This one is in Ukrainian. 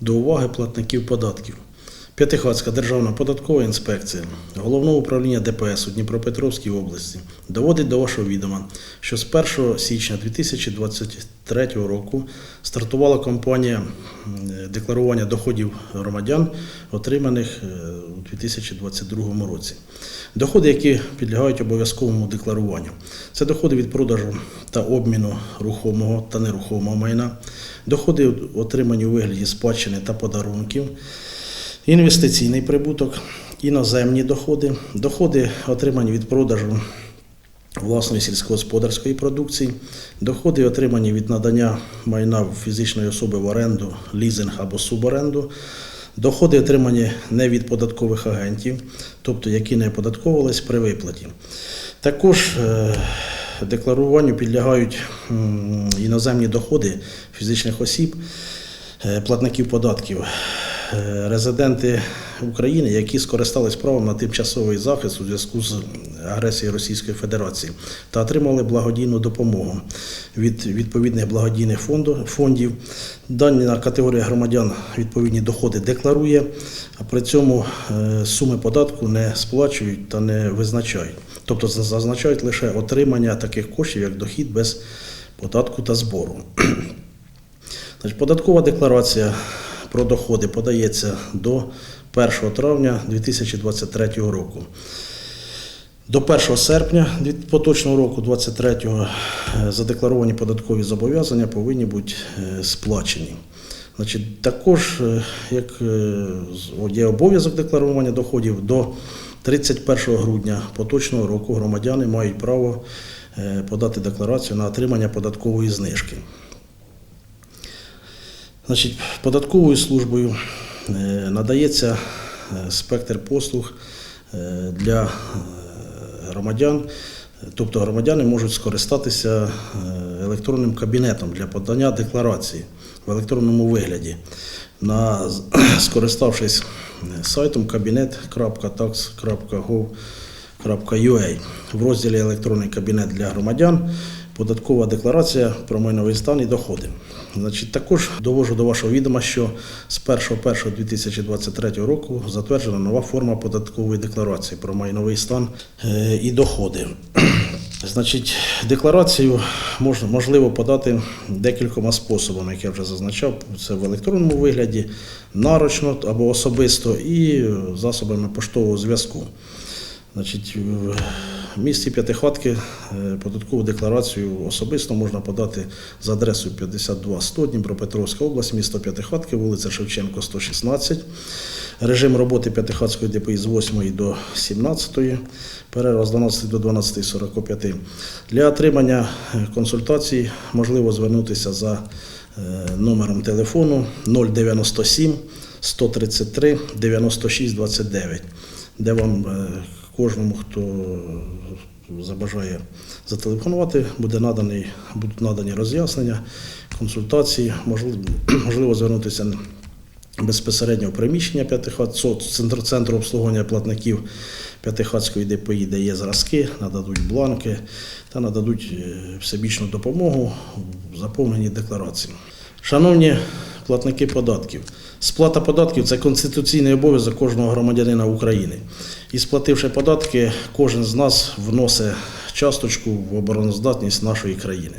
до уваги платників податків. П'ятихатська державна податкова інспекція Головного управління ДПС у Дніпропетровській області доводить до вашого відома, що з 1 січня 2023 року стартувала кампанія декларування доходів громадян, отриманих е, 2022 році. Доходи, які підлягають обов'язковому декларуванню, це доходи від продажу та обміну рухомого та нерухомого майна, доходи, отримані у вигляді спадщини та подарунків, інвестиційний прибуток, іноземні доходи, доходи, отримані від продажу власної сільськогосподарської продукції, доходи, отримані від надання майна фізичної особи в оренду, лізинг або суборенду, доходи, отримані не від податкових агентів, тобто які не оподатковувались при виплаті. Також е, декларуванню підлягають іноземні доходи фізичних осіб, е, платників податків, резиденти України, які скористались правом на тимчасовий захист у зв'язку з агресією Російської Федерації та отримали благодійну допомогу від відповідних благодійних фондів. Дана категорія громадян відповідні доходи декларує, а при цьому е, суми податку не сплачують та не визначають. Тобто зазначають лише отримання таких коштів, як дохід без податку та збору. Податкова декларація про доходи подається до 1 травня 2023 року. До 1 серпня поточного року, 23-го, е, задекларовані податкові зобов'язання повинні бути е, сплачені. Значить, також, е, як є обов'язок декларування доходів, до 31 грудня поточного року громадяни мають право подати декларацію на отримання податкової знижки. Значить, податковою службою е, надається е, спектр послуг е, для громадян. Тобто громадяни можуть скористатися електронним кабінетом для подання декларації в електронному вигляді, на, скориставшись сайтом kabinet.tax.gov.ua в розділі Електронний кабінет для громадян. Податкова декларація про майновий стан і доходи. Значить, також довожу до вашого відома, що з 1.1.2023 року затверджена нова форма податкової декларації про майновий стан е, і доходи. Значить, декларацію можна, можливо подати декількома способами, як я вже зазначав. Це в електронному вигляді, нарочно або особисто, і засобами поштового зв'язку. Значить, в місті П'ятихатки е, податкову декларацію особисто можна подати за адресою 52 100 Дніпропетровська область, місто П'ятихатки, вулиця Шевченко, 116. Режим роботи П'ятихатської ДПІ з 8 до 17, перерва з 12 до 12.45. Для отримання е, консультацій можливо звернутися за е, номером телефону 097 133 96 29, де вам кожному, хто забажає зателефонувати, буде наданий, будуть надані роз'яснення, консультації, можливо, можливо звернутися безпосередньо в приміщення П'ятихат, центр, центру обслуговування платників П'ятихатської ДПІ, де є зразки, нададуть бланки та нададуть е, всебічну допомогу в заповненні декларації. Шановні платники податків, сплата податків це конституційний обов'язок кожного громадянина України. І сплативши податки, кожен з нас вносить часточку в обороноздатність нашої країни.